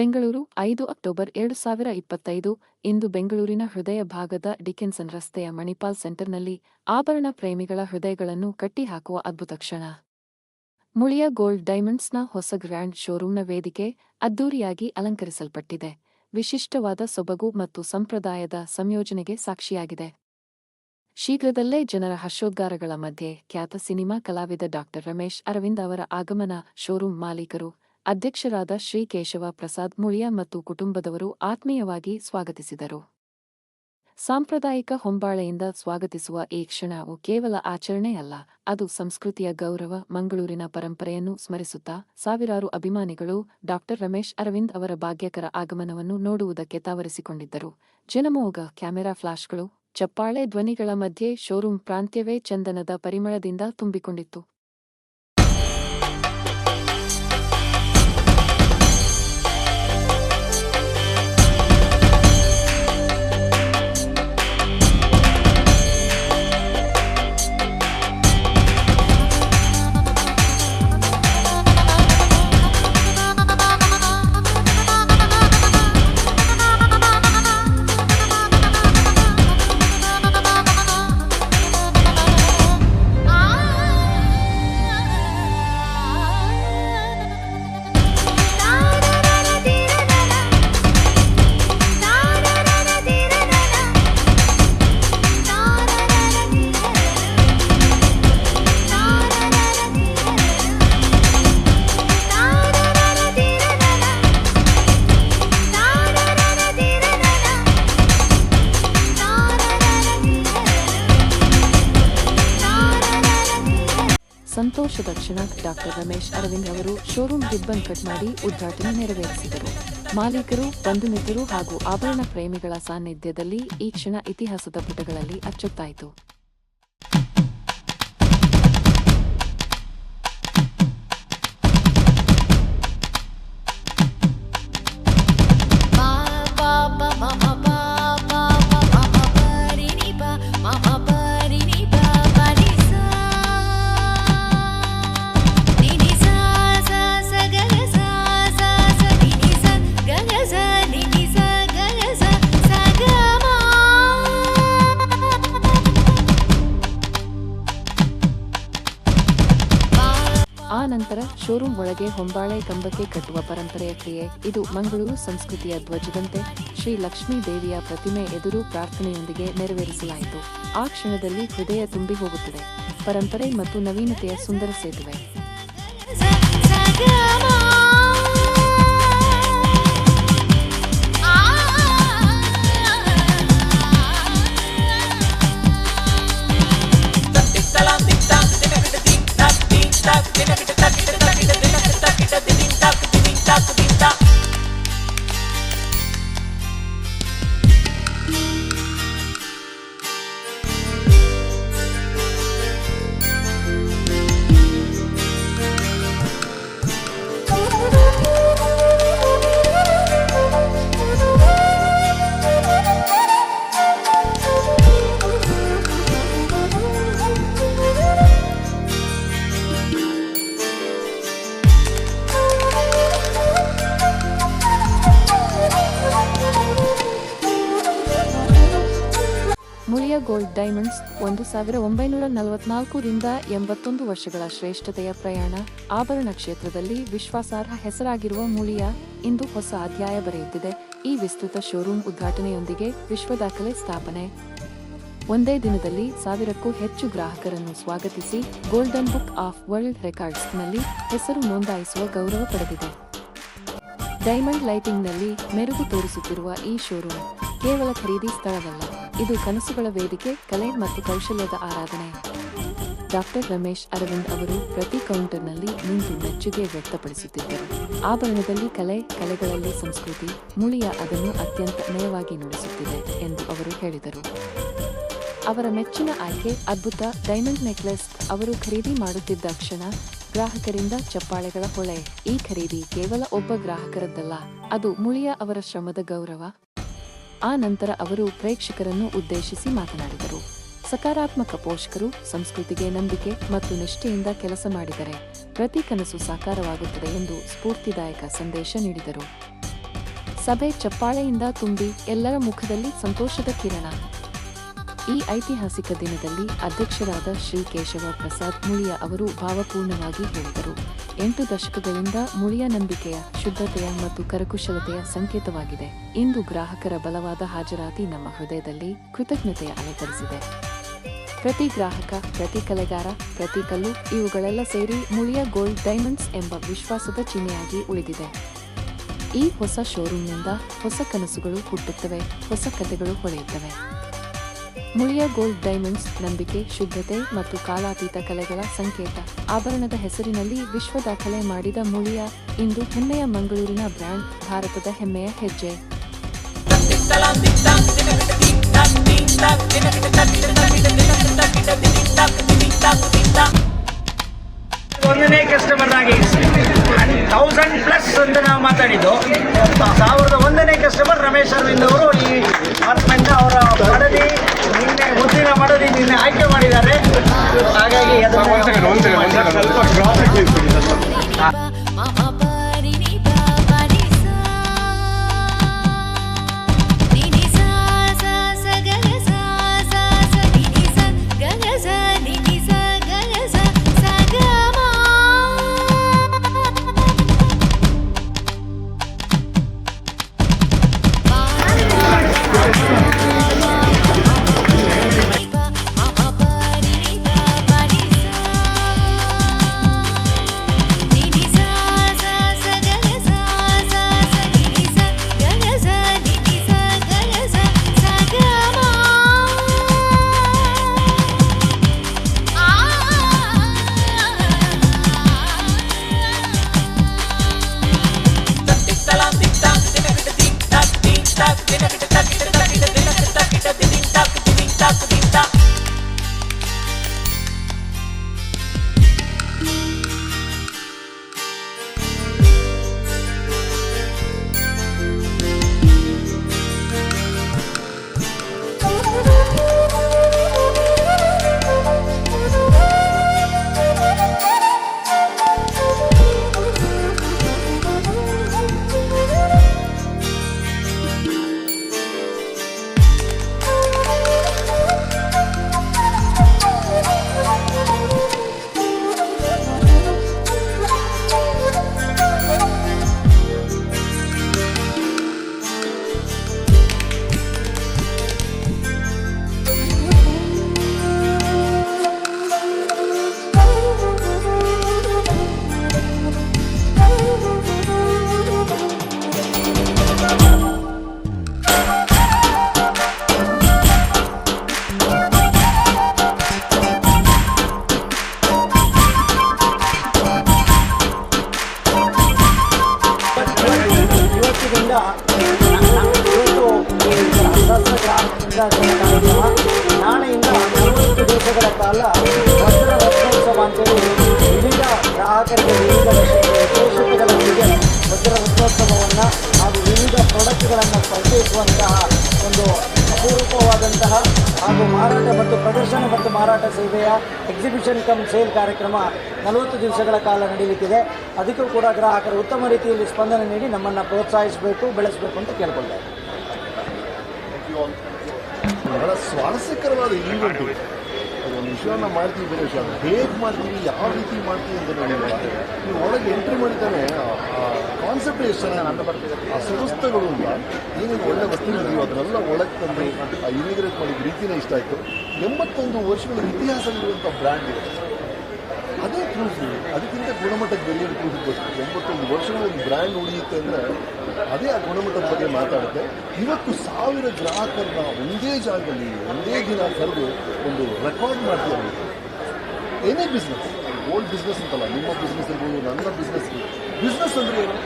ಬೆಂಗಳೂರು, ಐದು ಅಕ್ಟೋಬರ್ ಎರಡು ಸಾವಿರ ಇಪ್ಪತ್ತೈದು, ಇಂದು ಬೆಂಗಳೂರಿನ ಹೃದಯ ಭಾಗದ ಡಿಕೆನ್ಸನ್ ರಸ್ತೆಯ ಮಣಿಪಾಲ್ ಸೆಂಟರ್ನಲ್ಲಿ ಆಭರಣ ಪ್ರೇಮಿಗಳ ಹೃದಯಗಳನ್ನು ಕಟ್ಟಿಹಾಕುವ ಅದ್ಭುತ ಕ್ಷಣ. ಮುಳಿಯ ಗೋಲ್ಡ್ ಡೈಮಂಡ್ಸ್ನ ಹೊಸ ಗ್ರ್ಯಾಂಡ್ ಶೋರೂಮ್ನ ವೇದಿಕೆ ಅದ್ದೂರಿಯಾಗಿ ಅಲಂಕರಿಸಲ್ಪಟ್ಟಿದೆ. ವಿಶಿಷ್ಟವಾದ ಸೊಬಗು ಮತ್ತು ಸಂಪ್ರದಾಯದ ಸಂಯೋಜನೆಗೆ ಸಾಕ್ಷಿಯಾಗಿದೆ. ಶೀಘ್ರದಲ್ಲೇ ಜನರ ಹರ್ಷೋದ್ಗಾರಗಳ ಮಧ್ಯೆ ಖ್ಯಾತ ಸಿನಿಮಾ ಕಲಾವಿದ ಡಾಕ್ಟರ್ ರಮೇಶ್ ಅರವಿಂದ್ ಅವರ ಆಗಮನ ಶೋರೂಂ ಮಾಲೀಕರು ಅಧ್ಯಕ್ಷರಾದ ಶ್ರೀ ಕೇಶವ ಪ್ರಸಾದ್ ಮುಳಿಯ ಮತ್ತು ಕುಟುಂಬದವರು ಆತ್ಮೀಯವಾಗಿ ಸ್ವಾಗತಿಸಿದರು. ಸಾಂಪ್ರದಾಯಿಕ ಹೊಂಬಾಳೆಯಿಂದ ಸ್ವಾಗತಿಸುವ ಈ ಕ್ಷಣವು ಕೇವಲ ಆಚರಣೆಯಲ್ಲ ಅದು ಸಂಸ್ಕೃತಿಯ ಗೌರವ, ಮಂಗಳೂರಿನ ಪರಂಪರೆಯನ್ನು ಸ್ಮರಿಸುತ್ತಾ ಸಾವಿರಾರು ಅಭಿಮಾನಿಗಳು ಡಾಕ್ಟರ್ ರಮೇಶ್ ಅರವಿಂದ್ ಅವರ ಭಾಗ್ಯಕರ ಆಗಮನವನ್ನು ನೋಡುವುದಕ್ಕೆ ತಾವರಿಸಿಕೊಂಡಿದ್ದರು. ಜನಮೋಗ ಕ್ಯಾಮೆರಾ ಫ್ಲಾಶ್ಗಳು, ಚಪ್ಪಾಳೆ ಧ್ವನಿಗಳ ಮಧ್ಯೆ ಶೋರೂಂ ಪ್ರಾಂತ್ಯವೇ ಚಂದನದ ಪರಿಮಳದಿಂದ ತುಂಬಿಕೊಂಡಿತ್ತು. ಸಂತೋಷದ ಕ್ಷಣ ಡಾಕ್ಟರ್ ರಮೇಶ್ ಅರವಿಂದ್ ಅವರು ಶೋರೂಂ ರಿಬ್ಬನ್ ಕಟ್ ಮಾಡಿ ಉದ್ಘಾಟನೆ ನೆರವೇರಿಸಿದರು. ಮಾಲೀಕರು ಬಂಧು ಮಿತ್ರರು ಹಾಗೂ ಆಭರಣ ಪ್ರೇಮಿಗಳ ಸಾನ್ನಿಧ್ಯದಲ್ಲಿ ಈ ಕ್ಷಣ ಇತಿಹಾಸದ ಪುಟಗಳಲ್ಲಿ ಅಚ್ಚೊತ್ತಾಯಿತು. ಆ ನಂತರ ಶೋರೂಂ ಒಳಗೆ ಹೊಂಬಾಳೆ ಕಂಬಕ್ಕೆ ಕಟ್ಟುವ ಪರಂಪರೆಯ ಕ್ರಿಯೆ. ಇದು ಮಂಗಳೂರು ಸಂಸ್ಕೃತಿಯ ಧ್ವಜದಂತೆ ಶ್ರೀ ಲಕ್ಷ್ಮೀ ದೇವಿಯ ಪ್ರತಿಮೆ ಎದುರು ಪ್ರಾರ್ಥನೆಯೊಂದಿಗೆ ನೆರವೇರಿಸಲಾಯಿತು. ಆ ಕ್ಷಣದಲ್ಲಿ ಹೃದಯ ತುಂಬಿ ಹೋಗುತ್ತದೆ. ಪರಂಪರೆ ಮತ್ತು ನವೀನತೆಯ ಸುಂದರ ಸೇತುವೆ. ಮುಳಿಯ ಗೋಲ್ಡ್ ಡೈಮಂಡ್ಸ್ ಒಂದು ಸಾವಿರ ಒಂಬೈನೂರ ನಲವತ್ನಾಲ್ಕರಿಂದ ಎಂಬತ್ತೊಂದು ವರ್ಷಗಳ ಶ್ರೇಷ್ಠತೆಯ ಪ್ರಯಾಣ. ಆಭರಣ ಕ್ಷೇತ್ರದಲ್ಲಿ ವಿಶ್ವಾಸಾರ್ಹ ಹೆಸರಾಗಿರುವ ಮುಳಿಯ ಇಂದು ಹೊಸ ಅಧ್ಯಾಯ ಬರೆಯುತ್ತಿದೆ. ಈ ವಿಸ್ತೃತ ಶೋರೂಮ್ ಉದ್ಘಾಟನೆಯೊಂದಿಗೆ ವಿಶ್ವ ದಾಖಲೆ ಸ್ಥಾಪನೆ. ಒಂದೇ ದಿನದಲ್ಲಿ ಸಾವಿರಕ್ಕೂ ಹೆಚ್ಚು ಗ್ರಾಹಕರನ್ನು ಸ್ವಾಗತಿಸಿ ಗೋಲ್ಡನ್ ಬುಕ್ ಆಫ್ ವರ್ಲ್ಡ್ ರೆಕಾರ್ಡ್ಸ್ನಲ್ಲಿ ಹೆಸರು ನೋಂದಾಯಿಸುವ ಗೌರವ ಪಡೆದಿದೆ. ಡೈಮಂಡ್ ಲೈಟಿಂಗ್ನಲ್ಲಿ ಮೆರುಗು ತೋರಿಸುತ್ತಿರುವ ಈ ಶೋರೂಮ್ ಕೇವಲ ಖರೀದಿ ಸ್ಥಳವಲ್ಲ. ಇದು ಕನಸುಗಳ ವೇದಿಕೆ, ಕಲೆ ಮತ್ತು ಕೌಶಲ್ಯದ ಆರಾಧನೆ. ಡಾಕ್ಟರ್ ರಮೇಶ್ ಅರವಿಂದ್ ಅವರು ಪ್ರತಿ ಕೌಂಟರ್ನಲ್ಲಿ ನಿಂತು ಮೆಚ್ಚುಗೆ ವ್ಯಕ್ತಪಡಿಸುತ್ತಿದ್ದರು. ಆಭರಣದಲ್ಲಿ ಕಲೆ, ಕಲೆಗಳಲ್ಲಿ ಸಂಸ್ಕೃತಿ, ಮುಳಿಯ ಅದನ್ನು ಅತ್ಯಂತ ನಯವಾಗಿ ನುಡಿಸುತ್ತಿದೆ ಎಂದು ಅವರು ಹೇಳಿದರು. ಅವರ ಮೆಚ್ಚಿನ ಆಯ್ಕೆ ಅದ್ಭುತ ಡೈಮಂಡ್ ನೆಕ್ಲೆಸ್ ಅವರು ಖರೀದಿ ಮಾಡುತ್ತಿದ್ದ ಕ್ಷಣ ಗ್ರಾಹಕರಿಂದ ಚಪ್ಪಾಳೆಗಳ ಹೊಳೆ. ಈ ಖರೀದಿ ಕೇವಲ ಒಬ್ಬ ಗ್ರಾಹಕರದ್ದಲ್ಲ, ಅದು ಮುಳಿಯ ಅವರ ಶ್ರಮದ ಗೌರವ. ಆ ನಂತರ ಅವರು ಪ್ರೇಕ್ಷಕರನ್ನು ಉದ್ದೇಶಿಸಿ ಮಾತನಾಡಿದರು. ಸಕಾರಾತ್ಮಕ ಪೋಷಕರು ಸಂಸ್ಕೃತಿಗೆ ನಂಬಿಕೆ ಮತ್ತು ನಿಷ್ಠೆಯಿಂದ ಕೆಲಸ ಮಾಡಿದರೆ ಪ್ರತಿ ಕನಸು ಸಾಕಾರವಾಗುತ್ತದೆ ಎಂದು ಸ್ಫೂರ್ತಿದಾಯಕ ಸಂದೇಶ ನೀಡಿದರು. ಸಭೆ ಚಪ್ಪಾಳೆಯಿಂದ ತುಂಬಿ ಎಲ್ಲರ ಮುಖದಲ್ಲಿ ಸಂತೋಷದ ಕಿರಣ. ಈ ಐತಿಹಾಸಿಕ ದಿನದಲ್ಲಿ ಅಧ್ಯಕ್ಷರಾದ ಶ್ರೀ ಕೇಶವ ಪ್ರಸಾದ್ ಮುಳಿಯ ಅವರು ಭಾವಪೂರ್ಣವಾಗಿ ಹೇಳಿದರು. ಎಂಟು ದಶಕಗಳಿಂದ ಮುಳಿಯ ನಂಬಿಕೆಯ ಶುದ್ಧತೆಯ ಮತ್ತು ಕರಕುಶಲತೆಯ ಸಂಕೇತವಾಗಿದೆ. ಇಂದು ಗ್ರಾಹಕರ ಬಲವಾದ ಹಾಜರಾತಿ ನಮ್ಮ ಹೃದಯದಲ್ಲಿ ಕೃತಜ್ಞತೆಯ ಅಲಂಕರಿಸಿದೆ ಪ್ರತಿ ಗ್ರಾಹಕ, ಪ್ರತಿ ಕಲೆಗಾರ, ಪ್ರತಿ ಕಲ್ಲು ಇವುಗಳೆಲ್ಲ ಸೇರಿ ಮುಳಿಯ ಗೋಲ್ಡ್ ಡೈಮಂಡ್ಸ್ ಎಂಬ ವಿಶ್ವಾಸದ ಚಿಹ್ನೆಯಾಗಿ ಉಳಿದಿದೆ. ಈ ಹೊಸ ಶೋರೂಮ್ನಿಂದ ಹೊಸ ಕನಸುಗಳು ಹುಟ್ಟುತ್ತವೆ, ಹೊಸ ಕಥೆಗಳು ಹೊಳೆಯುತ್ತವೆ. ಮುಳಿಯ ಗೋಲ್ಡ್ ಡೈಮಂಡ್ಸ್ ನಂಬಿಕೆ, ಶುದ್ಧತೆ ಮತ್ತು ಕಾಲಾತೀತ ಕಲೆಗಳ ಸಂಕೇತ. ಆಭರಣದ ಹೆಸರಿನಲ್ಲಿ ವಿಶ್ವ ದಾಖಲೆ ಮಾಡಿದ ಮುಳಿಯ ಇಂದು ಹೆಮ್ಮೆಯ ಮಂಗಳೂರಿನ ಬ್ರ್ಯಾಂಡ್, ಭಾರತದ ಹೆಮ್ಮೆಯ ಹೆಜ್ಜೆ. ಒಂದನೇ ಕಸ್ಟಮರ್ ಆಗಿ ಥೌಸಂಡ್ ಪ್ಲಸ್ ಅಂತ ನಾವು ಮಾತಾಡಿದ್ದು. ಸಾವಿರದ ಒಂದನೇ ಕಸ್ಟಮರ್ ರಮೇಶ್ ಅರವಿಂದ್ ಅವರು ಈ ಅಪಾರ್ಟ್ಮೆಂಟ್ ಅವರ ನಿನ್ನೆ ಮುದ್ದಿನ ಮಡದಿ ನಿನ್ನೆ ಆಯ್ಕೆ ಮಾಡಿದ್ದಾರೆ. ಹಾಗಾಗಿ Mama ಕಾರ್ಯಕ್ರಮ ನಾಳೆಯಿಂದ ನಲವತ್ತು ದಿವಸಗಳ ಕಾಲ ವಸ್ತ್ರ ರತ್ನೋತ್ಸವ ಅಂತೇಳಿ ವಿವಿಧ ಗ್ರಾಹಕರಿಗೆ ವಿವಿಧ ವಿಶೇಷತೆಗಳೊಂದಿಗೆ ವಜ್ರ ರತ್ನೋತ್ಸವವನ್ನು ಹಾಗೂ ವಿವಿಧ ಪ್ರಾಡಕ್ಟ್ಗಳನ್ನು ಪರಿಚಯಿಸುವಂತಹ ಒಂದು ಅಪೂರ್ವವಾದಂತಹ ಹಾಗೂ ಮಾರಾಟ ಮತ್ತು ಪ್ರದರ್ಶನ ಮತ್ತು ಮಾರಾಟ ಸೇವೆಯ ಎಕ್ಸಿಬಿಷನ್ ಕಮ್ ಸೇಲ್ ಕಾರ್ಯಕ್ರಮ ನಲವತ್ತು ದಿವಸಗಳ ಕಾಲ ನಡೀಲಿಕ್ಕಿದೆ ಅದಕ್ಕೂ ಕೂಡ ಗ್ರಾಹಕರು ಉತ್ತಮ ರೀತಿಯಲ್ಲಿ ಸ್ಪಂದನೆ ನೀಡಿ ನಮ್ಮನ್ನು ಪ್ರೋತ್ಸಾಹಿಸಬೇಕು, ಬೆಳೆಸಬೇಕು ಅಂತ ಕೇಳ್ಕೊಳ್ತಾರೆ. ಬಹಳ ಸ್ವಾರಸ್ಯಕರವಾದ ಈವೆಂಟ್ ಒಂದು ವಿಷಯವನ್ನು ಮಾಡ್ತೀವಿ ಬೇರೆ ವಿಷಯ ಹೇಗೆ ಮಾಡ್ತೀವಿ, ಯಾವ ರೀತಿ ಮಾಡ್ತೀವಿ ಅಂತ ನೋಡಿದ್ರೆ ನೀವು ಒಳಗೆ ಎಂಟ್ರಿ ಮಾಡಿದ್ದಾನೆ ಕಾನ್ಸೆಪ್ಟ್ ಎಷ್ಟು ಚೆನ್ನಾಗಿ ಆ ಸಂಸ್ಥೆಗಳು ಏನೇನು ಒಳ್ಳೆ ವಸ್ತುಗಳಿದೆಯೋ ಅದನ್ನೆಲ್ಲ ಒಳಗೆ ತಂದು ಆ ಇನಿಗ್ರೇಟ್ ಮಾಡಿದ ರೀತಿನೇ ಇಷ್ಟ ಆಯಿತು. ಎಂಬತ್ತೊಂದು ವರ್ಷಗಳ ಇತಿಹಾಸವಿರುವಂಥ ಬ್ರ್ಯಾಂಡ್ ಇದೆ. ಅದೇ ಪ್ರೂಫ್ ಅದಕ್ಕಿಂತ ಗುಣಮಟ್ಟಕ್ಕೆ ಬೆಲೆಯಲ್ಲಿ ಪ್ರೂಫ್ ಬೇಕು ಎಂಬತ್ತೊಂದು ವರ್ಷಗಳ ಒಂದು ಬ್ರ್ಯಾಂಡ್ ಉಳಿಯುತ್ತೆ ಅಂದರೆ ಅದೇ ಆ ಗುಣಮಟ್ಟದ ಬಗ್ಗೆ ಮಾತಾಡುತ್ತೆ ಇವತ್ತು ಸಾವಿರ ಗ್ರಾಹಕರನ್ನ ಒಂದೇ ಜಾಗದಲ್ಲಿ, ಒಂದೇ ದಿನ ಕರೆದು ಒಂದು ರೆಕಾರ್ಡ್ ಮಾಡ್ತೀವಿ ಏನೇ ಬಿಸ್ನೆಸ್ ಓಲ್ಡ್ ಬಿಸ್ನೆಸ್ ಅಂತಲ್ಲ, ನಿಮ್ಮ ಬಿಸ್ನೆಸ್ ಇರ್ಬೋದು, ನನ್ನ ಬಿಸ್ನೆಸ್ ಬಿಸ್ನೆಸ್ ಅಂದರೆ ಏನು?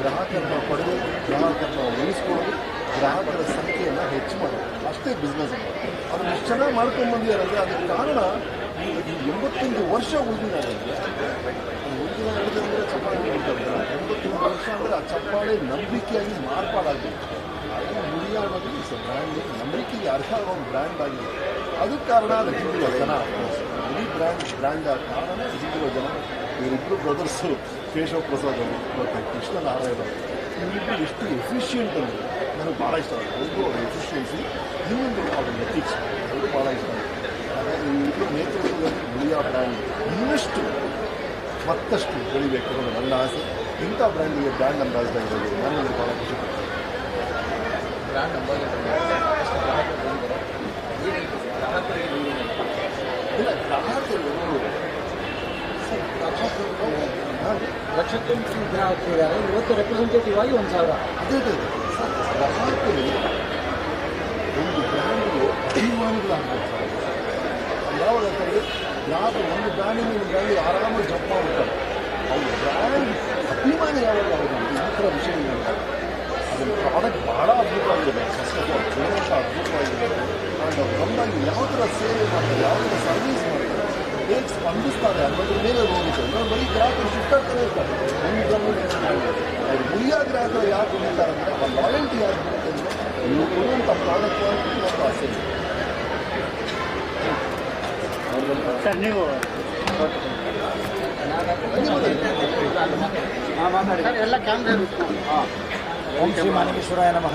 ಗ್ರಾಹಕರನ್ನ ಪಡೆದು, ಗ್ರಾಹಕರನ್ನ ಉಳಿಸ್ಕೊಳ್ಳೋದು ಗ್ರಾಹಕರ ಸಂಖ್ಯೆಯನ್ನು ಹೆಚ್ಚು ಮಾಡೋದು. ಅಷ್ಟೇ ಬಿಸ್ನೆಸ್ ಅದನ್ನು ಎಷ್ಟು ಚೆನ್ನಾಗಿ ಮಾಡ್ಕೊಂಡ್ಬಂದಿದ್ದಾರೆ ಅಂದರೆ ಅದಕ್ಕೆ ಕಾರಣ ಎಂಬತ್ತೊಂದು ವರ್ಷ ಉಳಿದಿದ್ದಾರೆ ಉಳಿದಿನ ನಡೆದಂದರೆ ಚಪ್ಪಾಳೆ ಹೊಡಿತಾರೆ ಎಂಬತ್ತೊಂದು ವರ್ಷ ಅಂದರೆ ಆ ಚಪ್ಪಾಳೆ ನಂಬಿಕೆಯಾಗಿ ಮಾರ್ಪಾಡಾಗಬೇಕು ಮುಳಿಯ ಅನ್ನೋದು ಇಸ್ ಬ್ರ್ಯಾಂಡ್ ನಂಬಿಕೆಗೆ ಅರ್ಹ ಆಗೋ ಒಂದು ಬ್ರ್ಯಾಂಡ್ ಆಗಿದೆ ಅದಕ್ಕೆ ಕಾರಣ ಅದು ಹಿಂದಿರೋ ಜನ ಇಡೀ ಬ್ರ್ಯಾಂಡ್ ಬ್ರ್ಯಾಂಡ್ ಆದ ಕಾರಣ ಹಿಂದಿರೋ ಜನ ಇವರಿಬ್ಬರು ಬ್ರದರ್ಸು ಕೇಶವ ಪ್ರಸಾದ್ ಅವರು ಮತ್ತು ಕೃಷ್ಣ ನಾರಾಯಣ ಇವರಿಬ್ಬರು ಎಷ್ಟು ಎಫಿಷಿಯೆಂಟ್ ಅಂದರೆ ನನಗೆ ಭಾಳ ಇಷ್ಟ ಆಗುತ್ತೆ ಒಂದು ಅವ್ರ ಎಫಿಷಿಯನ್ಸಿ ಇನ್ನೊಂದು ಅವ್ರ ಎಥಿಕ್ಸ್ ಅದು ಭಾಳ ಇಷ್ಟ ಆಗುತ್ತೆ ಹಾಗಾಗಿ ಇವರಿಬ್ಬರು ನೇತೃತ್ವದಲ್ಲಿ ಮುಳಿಯಾ ಬ್ರ್ಯಾಂಡ್ ಇನ್ನಷ್ಟು ಮತ್ತಷ್ಟು ಬೆಳಿಬೇಕು ಅನ್ನೋದು ನನ್ನ ಆಸೆ. ಇಂಥ ಬ್ರ್ಯಾಂಡಿಗೆ ಬ್ರ್ಯಾಂಡ್ ಅಂಬಾಸಿಡರ್ ಇರೋದು ನನಗೆ ಭಾಳ ಖುಷಿ ಪಡ್ತೀನಿ ಇಲ್ಲ ಗ್ರಾಹಕರು ಸರ್, ಗ್ರಾಹಕರು ಹಾಂ ಲಕ್ಷಕ್ಕೂ ಗ್ರಾಹಕರಿದ್ದಾರೆ ಇವತ್ತು ರೆಪ್ರೆಸೆಂಟೇಟಿವ್ ಆಗಿ ಒಂದು ಸಾವಿರ. ಅದೇ ಅದೇ ಗ್ರಾಹಕರು ಒಂದು ಬ್ರ್ಯಾಂಡ್ಗೆ ಅಭಿಮಾನಿಗಳಾಗಬೇಕು ಯಾವಾಗ ಗ್ರಾಹಕರು ಒಂದು ಬ್ರ್ಯಾಂಡಿಂದ ಒಂದು ಬ್ರ್ಯಾಂಡಿಗೆ ಆರಾಮಾಗಿ ಜಂಪ್ ಮಾಡ್ಬಿಡ್ತಾರೆ ಅವ್ರ ಬ್ರ್ಯಾಂಡ್ ಅಭಿಮಾನಿ ಯಾವಾಗ ಅವರು? ಈ ಥರ ವಿಷಯ ಅದು ಪ್ರಾಡಕ್ಟ್ ಭಾಳ ಅದ್ಭುತವಾಗಿದೆ ಫಸ್ಟ್ ಆಫ್ ಆಲ್ ಗುಣಮಟ್ಟ ಅದ್ಭುತವಾಗಿದೆ. ಆ್ಯಂಡ್ ಅವ್ರು ಬಂದಾಗ ಯಾವ ಥರ ಸೇವೆ ಮಾಡ್ತಾರೆ, ಯಾವ ಥರ ಸರ್ವಿಸ್ ಮಾಡ್ತಾರೆ, ಹೇಗೆ ಸ್ಪಂದಿಸ್ತಾರೆ ಅನ್ನೋದ್ರ ಮೇಲೆ ನೋಡಿದ್ರು ನಾನು ಬರೀ ಗ್ರಾಹಕರು ಸುತ್ತಾಡ್ತಾನೆ ಇರ್ತಾರೆ. ಒಂದು ಗಮನ ಅವ್ರು ಮುರಿಯ ಗ್ರಾಹಕರು ಯಾಕೆ ಬಂದಿದ್ದಾರೆ ಅಂದರೆ ಆ ಲಾಯಲ್ಟಿ ಯಾಕೆ ಬರುತ್ತೆ ನೀವು ಕೊಡುವಂಥ ಪ್ರಾಡಕ್ಟ್ ಆಸೆ ಸರ್ ನೀವು ಎಲ್ಲ ಓಂ ಶ್ರೀ ಮಾನವೇಶ್ವರಾಯ ನಮಃ.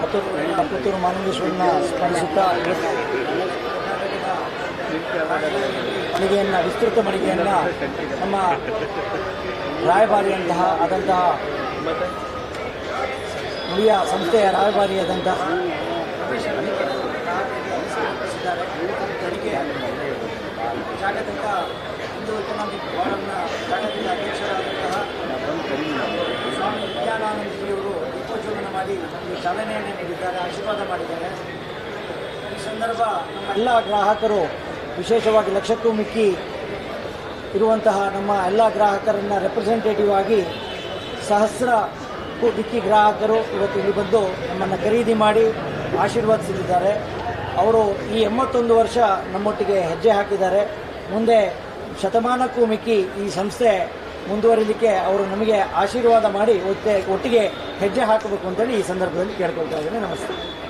ಪುತ್ತೂರು ಪುತ್ತೂರು ಮಾನವೇಶ್ವರನ ಸ್ಮರಿಸುತ್ತಾ ಮಳಿಗೆಯನ್ನು ವಿಸ್ತೃತ ಮಳಿಗೆಯನ್ನು ನಮ್ಮ ರಾಯಭಾರಿಯಂತಹ ಆದಂತಹ ಮುಳಿಯ ಸಂಸ್ಥೆಯ ರಾಯಭಾರಿಯಾದಂತಹ ಜಾಗತಿಕ ಒಂದು ಎಕನಾಮಿಕ್ ಫೋರಂನ ಜಾಗತಿಕ ಅಧ್ಯಕ್ಷರಾದಂತಹ ಸ್ವಾಮಿ ವಿದ್ಯಾನಂದಜಿಯವರು ದೀಪೋಜ್ವಲನ ಮಾಡಿ ನಮಗೆ ಚಾಲನೆಯನ್ನು ನೀಡಿದ್ದಾರೆ, ಆಶೀರ್ವಾದ ಮಾಡಿದ್ದಾರೆ. ಈ ಸಂದರ್ಭ ನಮ್ಮ ಎಲ್ಲ ಗ್ರಾಹಕರು ವಿಶೇಷವಾಗಿ ಲಕ್ಷಕ್ಕೂ ಮಿಕ್ಕಿ ಇರುವಂತಹ ನಮ್ಮ ಎಲ್ಲ ಗ್ರಾಹಕರನ್ನ ರೆಪ್ರೆಸೆಂಟೇಟಿವ್ ಆಗಿ ಸಹಸ್ರ ಮಿಕ್ಕಿ ಗ್ರಾಹಕರು ಇವತ್ತು ಇಲ್ಲಿ ಬಂದು ನಮ್ಮನ್ನು ಖರೀದಿ ಮಾಡಿ ಆಶೀರ್ವಾದಿಸಿದ್ದಾರೆ. ಅವರು ಈ ಎಂಬತ್ತೊಂದು ವರ್ಷ ನಮ್ಮೊಟ್ಟಿಗೆ ಹೆಜ್ಜೆ ಹಾಕಿದ್ದಾರೆ. ಮುಂದೆ ಶತಮಾನಕ್ಕೂ ಮಿಕ್ಕಿ ಈ ಸಂಸ್ಥೆ ಮುಂದುವರಿಲಿಕ್ಕೆ ಅವರು ನಮಗೆ ಆಶೀರ್ವಾದ ಮಾಡಿ ಒಟ್ಟೆ ಒಟ್ಟಿಗೆ ಹೆಜ್ಜೆ ಹಾಕಬೇಕು ಅಂತೇಳಿ ಈ ಸಂದರ್ಭದಲ್ಲಿ ಕೇಳ್ಕೊಳ್ತಾ ಇದ್ದೇನೆ. ನಮಸ್ತೆ.